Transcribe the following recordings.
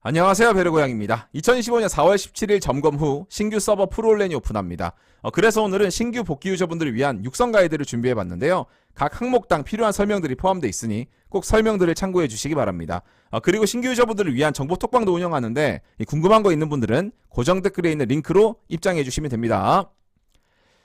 안녕하세요 베르고양입니다. 2025년 4월 17일 점검 후 신규 서버 프로올렌이 오픈합니다. 어, 그래서 오늘은 신규 복귀 유저분들을 위한 육성 가이드를 준비해봤는데요. 각 항목당 필요한 설명들이 포함되어 있으니 꼭 설명들을 참고해 주시기 바랍니다. 어, 그리고 신규 유저분들을 위한 정보 톡방도 운영하는데 이 궁금한 거 있는 분들은 고정 댓글에 있는 링크로 입장해 주시면 됩니다.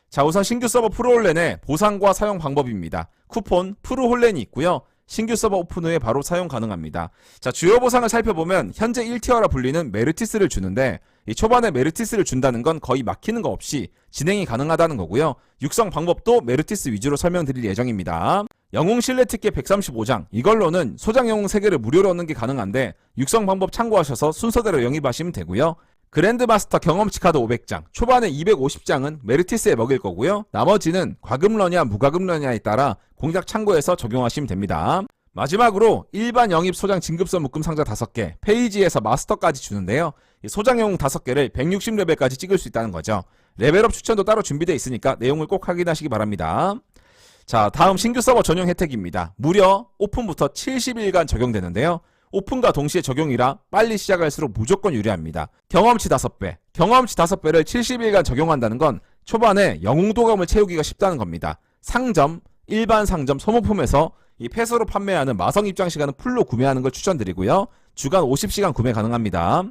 자 우선 신규 서버 프로홀렌의 보상과 사용 방법입니다. 쿠폰 프로홀렌이 있고요. 신규 서버 오픈 후에 바로 사용 가능합니다. 자 주요 보상을 살펴보면 현재 1티어라 불리는 메르티스를 주는데 이 초반에 메르티스를 준다는 건 거의 막히는 거 없이 진행이 가능하다는 거고요. 육성 방법도 메르티스 위주로 설명드릴 예정입니다. 영웅 실내 티켓 135장 이걸로는 소장 영웅 3개를 무료로 얻는 게 가능한데 육성 방법 참고하셔서 순서대로 영입하시면 되고요. 그랜드 마스터 경험치 카드 500장, 초반에 250장은 메르티스에 먹일 거고요. 나머지는 과금러냐 무과금러냐에 따라 공략 참고해서 적용하시면 됩니다. 마지막으로 일반 영입 소장 진급서 묶음 상자 5개, 페이지에서 마스터까지 주는데요. 이 소장 영웅 5개를 160레벨까지 찍을 수 있다는 거죠. 레벨업 추천도 따로 준비되어 있으니까 내용을 꼭 확인하시기 바랍니다. 자, 다음 신규 서버 전용 혜택입니다. 무려 오픈부터 70일간 적용되는데요. 오픈과 동시에 적용이라 빨리 시작할수록 무조건 유리합니다. 경험치 5배. 경험치 5배를 70일간 적용한다는 건 초반에 영웅도감을 채우기가 쉽다는 겁니다. 상점, 일반 상점, 소모품에서 이 폐소로 판매하는 마성 입장 시간은 풀로 구매하는 걸 추천드리고요. 주간 50시간 구매 가능합니다.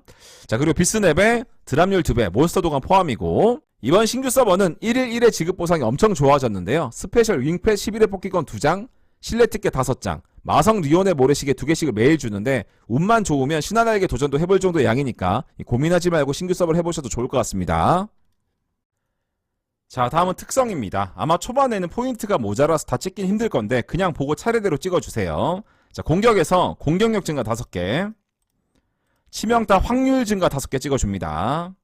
자, 그리고 비스냅에 드랍률 2배, 몬스터 도감 포함이고 이번 신규 서버는 1일 1회 지급 보상이 엄청 좋아졌는데요. 스페셜 윙패 11회 뽑기권 2장, 실내 티켓 5장, 마성 리온의 모래시계 2개씩을 매일 주는데 운만 좋으면 신화 날개 도전도 해볼 정도의 양이니까 고민하지 말고 신규 서버를 해보셔도 좋을 것 같습니다. 자 다음은 특성입니다. 아마 초반에는 포인트가 모자라서 다 찍긴 힘들 건데 그냥 보고 차례대로 찍어주세요. 자 공격에서 공격력 증가 5개 치명타 확률 증가 5개 찍어줍니다.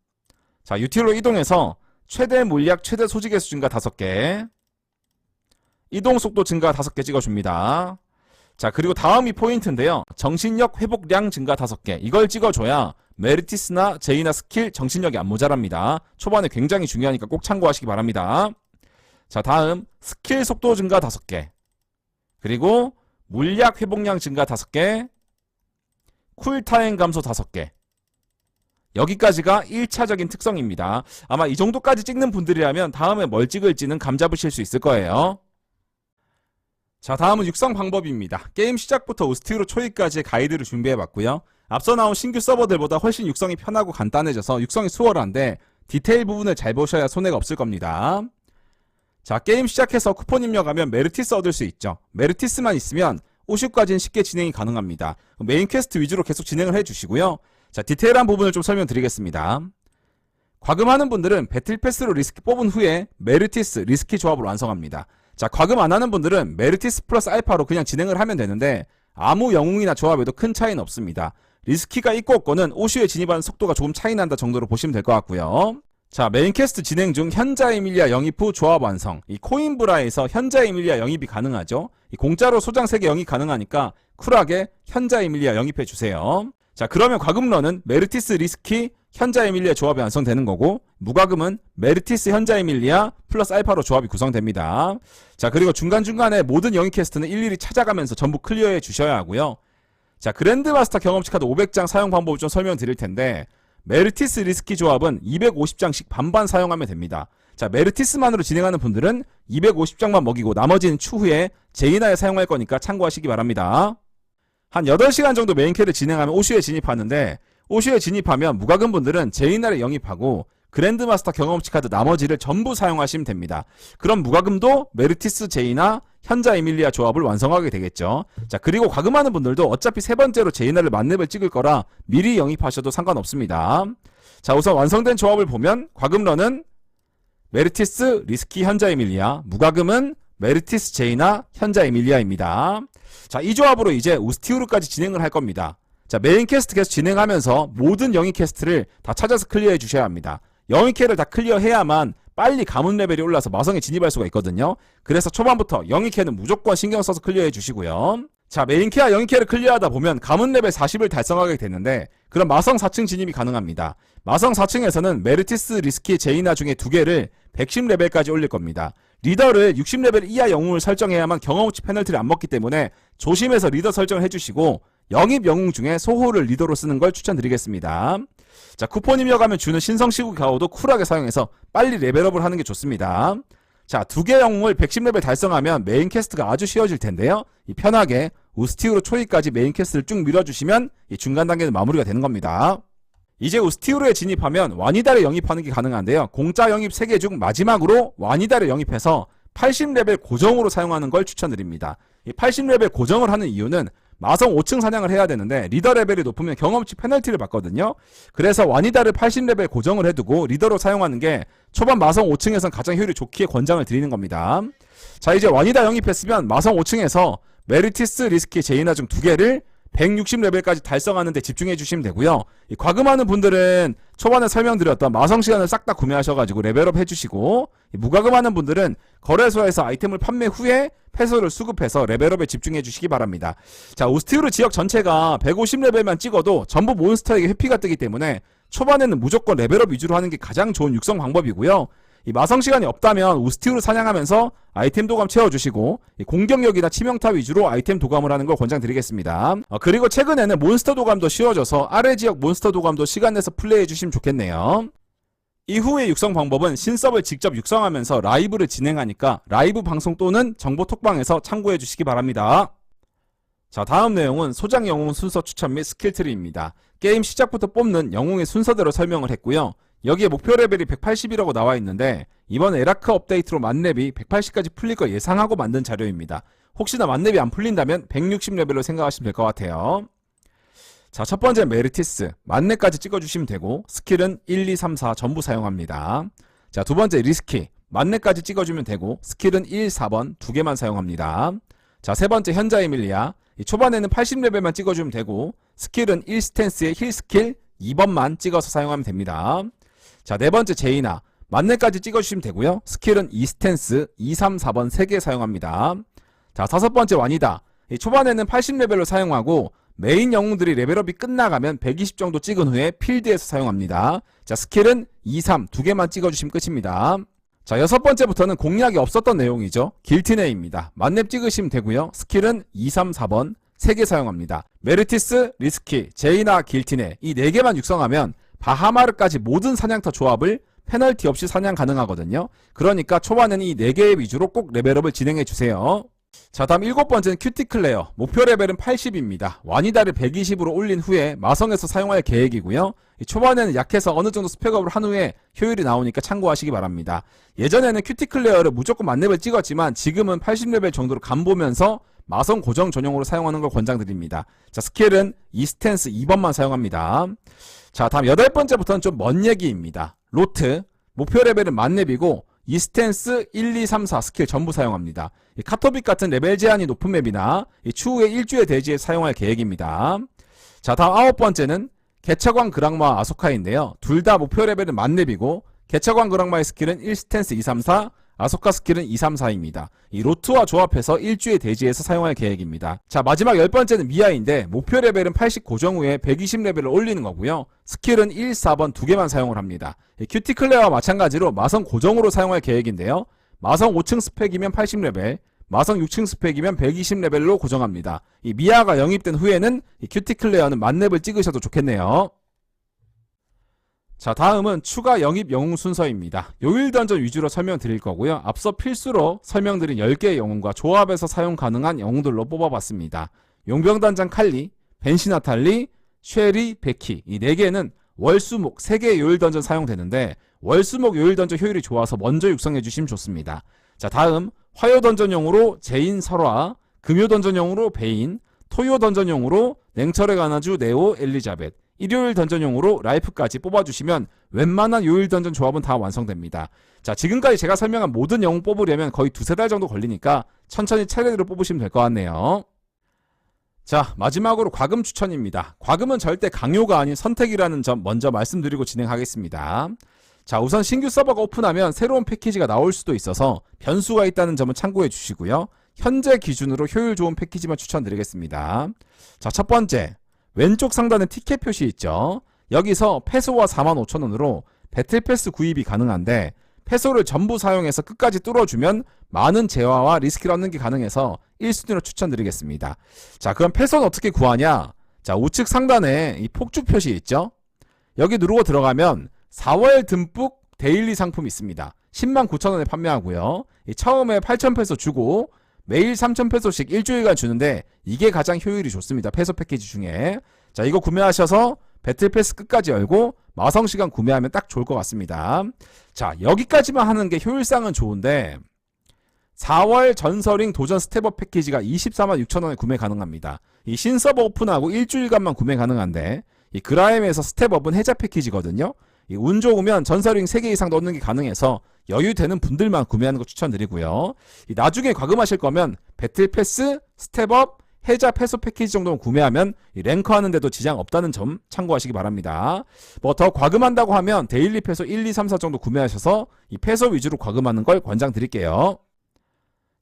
자 유틸로 이동해서 최대 물약 최대 소지 개수 증가 5개 이동 속도 증가 5개 찍어줍니다. 자, 그리고 다음이 포인트인데요. 정신력 회복량 증가 5개. 이걸 찍어줘야 메르티스나 제이나 스킬 정신력이 안 모자랍니다. 초반에 굉장히 중요하니까 꼭 참고하시기 바랍니다. 자, 다음 스킬 속도 증가 5개. 그리고 물약 회복량 증가 5개. 쿨타임 감소 5개. 여기까지가 1차적인 특성입니다. 아마 이 정도까지 찍는 분들이라면 다음에 뭘 찍을지는 감 잡으실 수 있을 거예요. 자 다음은 육성 방법입니다. 게임 시작부터 우스티로 초입까지의 가이드를 준비해봤고요. 앞서 나온 신규 서버들보다 훨씬 육성이 편하고 간단해져서 육성이 수월한데 디테일 부분을 잘 보셔야 손해가 없을 겁니다. 자 게임 시작해서 쿠폰 입력하면 메르티스 얻을 수 있죠. 메르티스만 있으면 오슈까지는 쉽게 진행이 가능합니다. 메인 퀘스트 위주로 계속 진행을 해주시고요. 자 디테일한 부분을 좀 설명드리겠습니다. 과금하는 분들은 배틀 패스로 리스키 뽑은 후에 메르티스 리스키 조합을 완성합니다. 자, 과금 안 하는 분들은 메르티스 플러스 알파로 그냥 진행을 하면 되는데 아무 영웅이나 조합에도 큰 차이는 없습니다. 리스키가 있고 없고는 오슈에 진입하는 속도가 조금 차이 난다 정도로 보시면 될 것 같고요. 자, 메인 캐스트 진행 중 현자 에밀리아 영입 후 조합 완성. 이 코인브라에서 현자 에밀리아 영입이 가능하죠. 이 공짜로 소장 3개 영입 가능하니까 쿨하게 현자 에밀리아 영입해 주세요. 자, 그러면 과금러는 메르티스 리스키 현자 에밀리아 조합이 완성되는 거고 무과금은 메르티스 현자 에밀리아 플러스 알파로 조합이 구성됩니다. 자 그리고 중간중간에 모든 영입 퀘스트는 일일이 찾아가면서 전부 클리어해 주셔야 하고요. 자 그랜드 마스터 경험치 카드 500장 사용 방법을 좀 설명드릴 텐데 메르티스 리스키 조합은 250장씩 반반 사용하면 됩니다. 자 메르티스만으로 진행하는 분들은 250장만 먹이고 나머지는 추후에 제이나에 사용할 거니까 참고하시기 바랍니다. 한 8시간 정도 메인 캐를 진행하면 오슈에 진입하는데 오슈에 진입하면 무과금 분들은 제이나를 영입하고 그랜드마스터 경험치 카드 나머지를 전부 사용하시면 됩니다. 그럼 무과금도 메르티스 제이나 현자 에밀리아 조합을 완성하게 되겠죠. 자 그리고 과금하는 분들도 어차피 세 번째로 제이나를 만렙을 찍을 거라 미리 영입하셔도 상관없습니다. 자 우선 완성된 조합을 보면 과금러는 메르티스 리스키 현자 에밀리아 무과금은 메르티스 제이나 현자 에밀리아입니다. 자이 조합으로 이제 우스티우르까지 진행을 할 겁니다. 자, 메인 퀘스트 계속 진행하면서 모든 영입 퀘스트를 다 찾아서 클리어해 주셔야 합니다. 영입 퀘를 다 클리어해야만 빨리 가문 레벨이 올라서 마성에 진입할 수가 있거든요. 그래서 초반부터 영입 퀘는 무조건 신경 써서 클리어해 주시고요. 자, 메인 퀘와 영입 퀘를 클리어하다 보면 가문 레벨 40을 달성하게 되는데 그럼 마성 4층 진입이 가능합니다. 마성 4층에서는 메르티스 리스키 제이나 중에 두 개를 110레벨까지 올릴 겁니다. 리더를 60레벨 이하 영웅을 설정해야만 경험치 페널티를 안 먹기 때문에 조심해서 리더 설정을 해주시고 영입 영웅 중에 소호를 리더로 쓰는 걸 추천드리겠습니다. 자, 쿠폰 입력하면 주는 신성 시구 가오도 쿨하게 사용해서 빨리 레벨업을 하는 게 좋습니다. 자, 두 개 영웅을 110레벨 달성하면 메인 캐스트가 아주 쉬워질 텐데요. 이 편하게 우스티우로 초이까지 메인 캐스트를 쭉 밀어주시면 이 중간 단계는 마무리가 되는 겁니다. 이제 우스티우로에 진입하면 와니다를 영입하는 게 가능한데요. 공짜 영입 3개 중 마지막으로 와니다를 영입해서 80레벨 고정으로 사용하는 걸 추천드립니다. 이 80레벨 고정을 하는 이유는 마성 5층 사냥을 해야 되는데 리더 레벨이 높으면 경험치 페널티를 받거든요. 그래서 와니다를 80레벨 고정을 해두고 리더로 사용하는 게 초반 마성 5층에선 가장 효율이 좋기에 권장을 드리는 겁니다. 자 이제 와니다 영입했으면 마성 5층에서 메리티스, 리스키, 제이나 중 두 개를 160레벨까지 달성하는 데 집중해 주시면 되고요. 이 과금하는 분들은 초반에 설명드렸던 마성 시간을 싹 다 구매하셔가지고 레벨업 해주시고 이 무과금하는 분들은 거래소에서 아이템을 판매 후에 패소를 수급해서 레벨업에 집중해 주시기 바랍니다. 자 우스티우르 지역 전체가 150레벨만 찍어도 전부 몬스터에게 회피가 뜨기 때문에 초반에는 무조건 레벨업 위주로 하는 게 가장 좋은 육성 방법이고요. 이 마성 시간이 없다면 우스티우를 사냥하면서 아이템 도감 채워주시고 이 공격력이나 치명타 위주로 아이템 도감을 하는 걸 권장드리겠습니다. 어, 그리고 최근에는 몬스터 도감도 쉬워져서 아래 지역 몬스터 도감도 시간 내서 플레이해 주시면 좋겠네요. 이후의 육성 방법은 신섭을 직접 육성하면서 라이브를 진행하니까 라이브 방송 또는 정보 톡방에서 참고해 주시기 바랍니다. 자 다음 내용은 소장 영웅 순서 추천 및 스킬 트리입니다. 게임 시작부터 뽑는 영웅의 순서대로 설명을 했고요. 여기에 목표 레벨이 180이라고 나와 있는데 이번 에라크 업데이트로 만렙이 180까지 풀릴 거 예상하고 만든 자료입니다. 혹시나 만렙이 안 풀린다면 160레벨로 생각하시면 될 것 같아요. 자, 첫 번째 메르티스. 만렙까지 찍어주시면 되고, 스킬은 1, 2, 3, 4 전부 사용합니다. 자, 두 번째 리스키. 만렙까지 찍어주면 되고, 스킬은 1, 4번 두 개만 사용합니다. 자, 세 번째 현자 에밀리아. 이 초반에는 80레벨만 찍어주면 되고, 스킬은 1스탠스에 힐 스킬 2번만 찍어서 사용하면 됩니다. 자, 네 번째 제이나. 만렙까지 찍어주시면 되고요. 스킬은 2스탠스 2, 3, 4번 3개 사용합니다. 자, 다섯 번째 완이다. 이 초반에는 80레벨로 사용하고 메인 영웅들이 레벨업이 끝나가면 120 정도 찍은 후에 필드에서 사용합니다. 자, 스킬은 2, 3 두 개만 찍어주시면 끝입니다. 자, 여섯 번째부터는 공략이 없었던 내용이죠. 길티네입니다. 만렙 찍으시면 되고요. 스킬은 2, 3, 4번 3개 사용합니다. 메르티스, 리스키, 제이나 길티네 이 4개만 육성하면 바하마르까지 모든 사냥터 조합을 페널티 없이 사냥 가능하거든요. 그러니까 초반에는 이 4개 위주로 꼭 레벨업을 진행해 주세요. 자 다음 일곱 번째는 큐티클레어. 목표 레벨은 80입니다. 와니다를 120으로 올린 후에 마성에서 사용할 계획이고요. 이 초반에는 약해서 어느 정도 스펙업을 한 후에 효율이 나오니까 참고하시기 바랍니다. 예전에는 큐티클레어를 무조건 만렙을 찍었지만 지금은 80레벨 정도로 간보면서 마성 고정 전용으로 사용하는 걸 권장드립니다. 자 스킬은 2스탠스 2번만 사용합니다. 자 다음 여덟 번째부터는 좀 먼 얘기입니다. 로트. 목표 레벨은 만렙이고 이 스탠스 1, 2, 3, 4 스킬 전부 사용합니다. 이 카토빅 같은 레벨 제한이 높은 맵이나 이 추후에 일주의 대지에 사용할 계획입니다. 자 다음 아홉 번째는 개처광 그랑마 아소카인데요. 둘 다 목표 레벨은 만렙이고 개처광 그랑마의 스킬은 1 스탠스 2, 3, 4 아소카 스킬은 2, 3, 4입니다. 이 로트와 조합해서 일주의 대지에서 사용할 계획입니다. 자 마지막 열 번째는 미아인데 목표 레벨은 80 고정 후에 120 레벨을 올리는 거고요. 스킬은 1, 4번 두 개만 사용을 합니다. 이 큐티클레어와 마찬가지로 마성 고정으로 사용할 계획인데요. 마성 5층 스펙이면 80레벨, 마성 6층 스펙이면 120레벨로 고정합니다. 이 미아가 영입된 후에는 이 큐티클레어는 만렙을 찍으셔도 좋겠네요. 자 다음은 추가 영입 영웅 순서입니다. 요일 던전 위주로 설명드릴 거고요. 앞서 필수로 설명드린 10개의 영웅과 조합해서 사용 가능한 영웅들로 뽑아봤습니다. 용병단장 칼리, 벤시나탈리, 쉐리, 베키 이 4개는 월수목 3개의 요일 던전 사용되는데 월수목 요일 던전 효율이 좋아서 먼저 육성해 주시면 좋습니다. 자 다음 화요 던전용으로 제인 설화, 금요 던전용으로 베인, 토요 던전용으로 냉철의 가나주 네오 엘리자벳 일요일 던전용으로 라이프까지 뽑아주시면 웬만한 요일 던전 조합은 다 완성됩니다. 자, 지금까지 제가 설명한 모든 영웅 뽑으려면 거의 두세 달 정도 걸리니까 천천히 차례대로 뽑으시면 될 것 같네요. 자, 마지막으로 과금 추천입니다. 과금은 절대 강요가 아닌 선택이라는 점 먼저 말씀드리고 진행하겠습니다. 자, 우선 신규 서버가 오픈하면 새로운 패키지가 나올 수도 있어서 변수가 있다는 점은 참고해 주시고요. 현재 기준으로 효율 좋은 패키지만 추천드리겠습니다. 자, 첫 번째. 왼쪽 상단에 티켓 표시 있죠. 여기서 패소와 45,000원으로 배틀 패스 구입이 가능한데 패소를 전부 사용해서 끝까지 뚫어주면 많은 재화와 리스키를 얻는 게 가능해서 1순위로 추천드리겠습니다. 자, 그럼 패소는 어떻게 구하냐? 자, 우측 상단에 이 폭죽 표시 있죠? 여기 누르고 들어가면 4월 듬뿍 데일리 상품이 있습니다. 10만 9천 원에 판매하고요. 이 처음에 8천 페소 주고 매일 3천 페소씩 일주일간 주는데 이게 가장 효율이 좋습니다. 페소 패키지 중에. 자, 이거 구매하셔서 배틀 패스 끝까지 열고 마성 시간 구매하면 딱 좋을 것 같습니다. 자, 여기까지만 하는 게 효율상은 좋은데 4월 전설링 도전 스텝업 패키지가 24만 6천 원에 구매 가능합니다. 이 신서버 오픈하고 일주일간만 구매 가능한데 이 그라임에서 스텝업은 해자 패키지거든요. 이운 좋으면 전설링 3개 이상 넣는 게 가능해서 여유 되는 분들만 구매하는 거 추천드리고요. 이 나중에 과금하실 거면 배틀 패스, 스텝업, 해자 패소 패키지 정도만 구매하면 이 랭커 하는데도 지장 없다는 점 참고하시기 바랍니다. 뭐 더 과금한다고 하면 데일리 패소 1, 2, 3, 4 정도 구매하셔서 이 패소 위주로 과금하는 걸 권장드릴게요.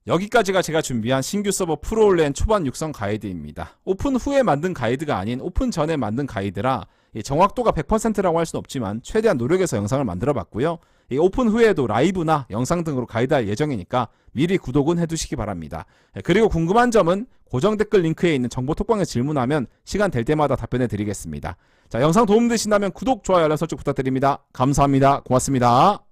여기까지가 제가 준비한 신규 서버 프로올렌 초반 육성 가이드입니다. 오픈 후에 만든 가이드가 아닌 오픈 전에 만든 가이드라 이 정확도가 100%라고 할 수는 없지만 최대한 노력해서 영상을 만들어 봤고요. 이 오픈 후에도 라이브나 영상 등으로 가이드할 예정이니까 미리 구독은 해두시기 바랍니다. 예, 그리고 궁금한 점은 고정 댓글 링크에 있는 정보 톡방에 질문하면 시간 될 때마다 답변해 드리겠습니다. 자, 영상 도움되신다면 구독, 좋아요, 알람 설정 부탁드립니다. 감사합니다. 고맙습니다.